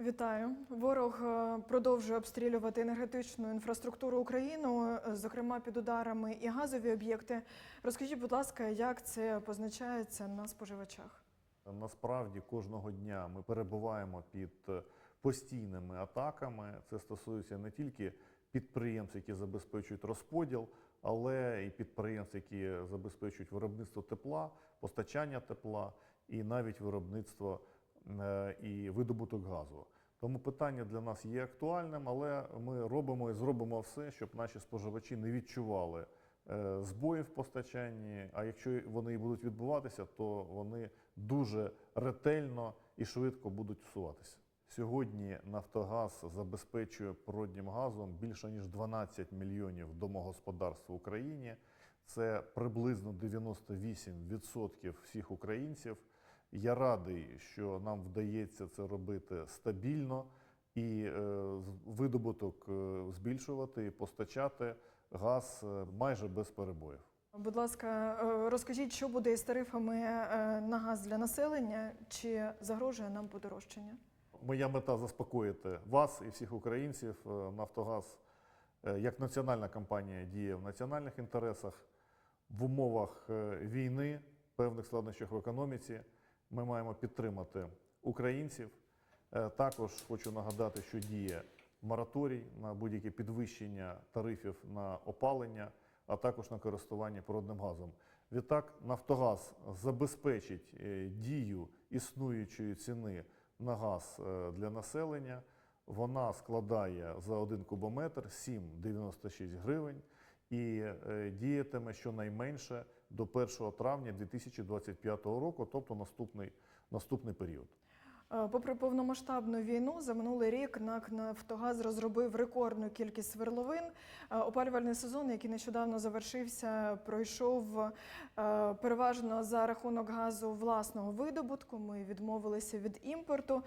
Вітаю. Ворог е, продовжує обстрілювати енергетичну інфраструктуру України, е, зокрема під ударами і газові об'єкти. Розкажіть, будь ласка, як це позначається на споживачах? Насправді кожного дня ми перебуваємо під е, постійними атаками. Це стосується не тільки підприємств, які забезпечують розподіл, але і підприємств, які забезпечують виробництво тепла, постачання тепла і навіть виробництво і видобуток газу. Тому питання для нас є актуальним, але ми робимо і зробимо все, щоб наші споживачі не відчували е, збої в постачанні. А якщо вони і будуть відбуватися, то вони дуже ретельно і швидко будуть усуватися. Сьогодні Нафтогаз забезпечує природнім газом більше ніж 12 мільйонів домогосподарств в Україні. Це приблизно 98% всіх українців. Я радий, що нам вдається це робити стабільно і е, видобуток е, збільшувати і постачати газ е, майже без перебоїв. Будь ласка, розкажіть, що буде із тарифами на газ для населення? Чи загрожує нам подорожчання? Моя мета заспокоїти вас і всіх українців. Нафтогаз як національна компанія діє в національних інтересах в умовах війни, певних складнощах в економіці. Ми маємо підтримати українців. Е, Також хочу нагадати, що діє мораторій на будь-яке підвищення тарифів на опалення, а також на користування природним газом. Відтак, Нафтогаз забезпечить е, дію існуючої ціни на газ е, для населення. Вона складає за один кубометр 7,96 гривень і е, діятиме щонайменше до 1 травня 2025 року, тобто наступний, наступний період. Е, Попри повномасштабну війну, за минулий рік НАК «Нафтогаз» розробив рекордну кількість сверловин. Е, Опалювальний сезон, який нещодавно завершився, пройшов переважно за рахунок газу власного видобутку. Ми відмовилися від імпорту.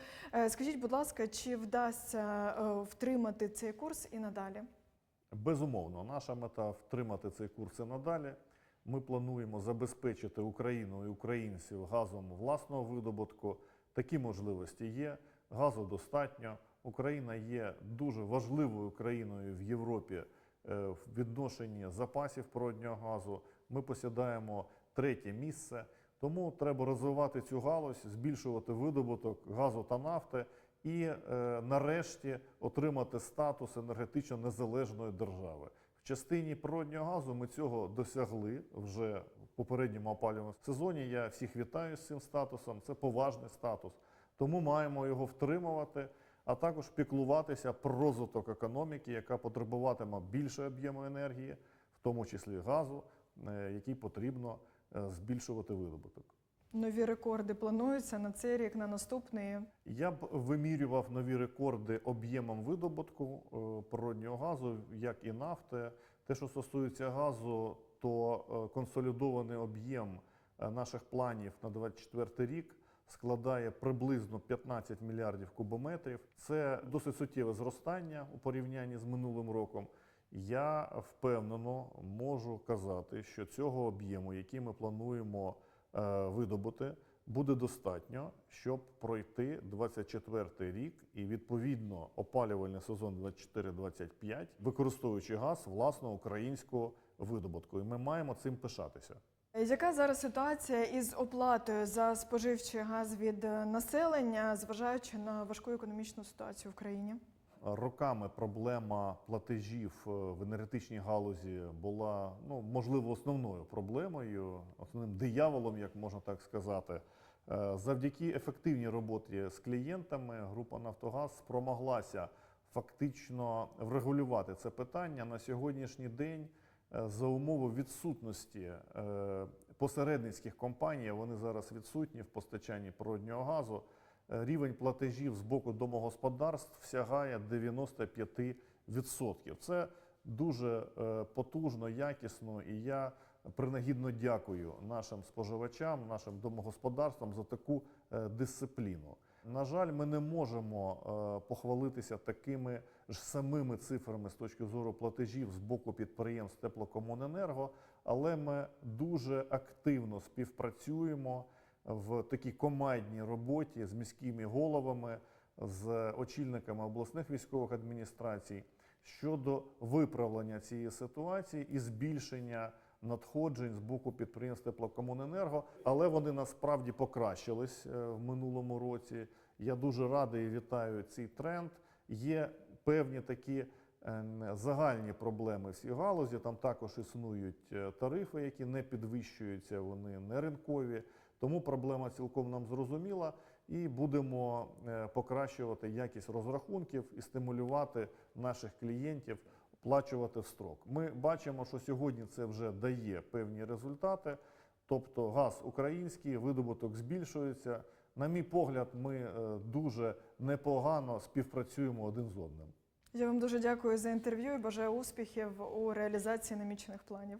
Скажіть, будь ласка, чи вдасться втримати цей курс і надалі? Безумовно, наша мета втримати цей курс і надалі. Ми плануємо забезпечити Україну і українців газом власного видобутку. Такі можливості є. Газу достатньо. Україна є дуже важливою країною в Європі е, в відношенні запасів природнього газу. Ми посідаємо третє місце. Тому треба розвивати цю галузь, збільшувати видобуток газу та нафти і е, нарешті отримати статус енергетично незалежної держави. В частині природнього газу ми цього досягли вже в попередньому опалювальному сезоні. Я всіх вітаю з цим статусом. Це поважний статус. Тому маємо його втримувати, а також піклуватися про розвиток економіки, яка потребуватиме більше об'єму енергії, в тому числі газу, е, який потрібно е, збільшувати видобуток. Нові рекорди плануються на цей рік, на наступний. Я б вимірював нові рекорди об'ємом видобутку е, природнього газу, як і нафти. Те, що стосується газу, то е, консолідований об'єм е, наших планів на 2024 рік складає приблизно 15 мільярдів кубометрів. Це досить суттєве зростання у порівнянні з минулим роком. Я впевнено можу казати, що цього об'єму, який ми плануємо видобути, буде достатньо, щоб пройти 24 рік і відповідно опалювальний сезон 24-25, використовуючи газ власного українського видобутку. І ми маємо цим пишатися. Яка зараз ситуація із оплатою за споживчий газ від е, населення, зважаючи на важку економічну ситуацію в країні? Роками проблема платежів е, в енергетичній галузі була ну можливо основною проблемою, основним дияволом, як можна так сказати. Е, Завдяки ефективній роботі з клієнтами група Нафтогаз спромоглася фактично врегулювати це питання на сьогоднішній день. е, За умови відсутності посередницьких компаній, вони зараз відсутні в постачанні природнього газу. Е, Рівень платежів з боку домогосподарств сягає 95%. Це дуже е, потужно, якісно, і я принагідно дякую нашим споживачам, нашим домогосподарствам за таку е, дисципліну. На жаль, ми не можемо похвалитися такими ж самими цифрами з точки зору платежів з боку підприємств Теплокомуненерго, але ми дуже активно співпрацюємо в такій командній роботі з міськими головами, з очільниками обласних військових адміністрацій щодо виправлення цієї ситуації і збільшення надходжень з боку підприємств теплокомуненерго, але вони насправді покращились е, в минулому році. Я дуже радий і вітаю цей тренд. Є певні такі е, загальні проблеми в цій галузі. Там також існують е, тарифи, які не підвищуються, вони не ринкові. Тому проблема цілком нам зрозуміла, і будемо е, покращувати якість розрахунків і стимулювати наших клієнтів оплачувати в строк. Ми бачимо, що сьогодні це вже дає певні результати. Тобто газ український, видобуток збільшується. На мій погляд, ми е, дуже непогано співпрацюємо один з одним. Я вам дуже дякую за інтерв'ю і бажаю успіхів у реалізації намічених планів.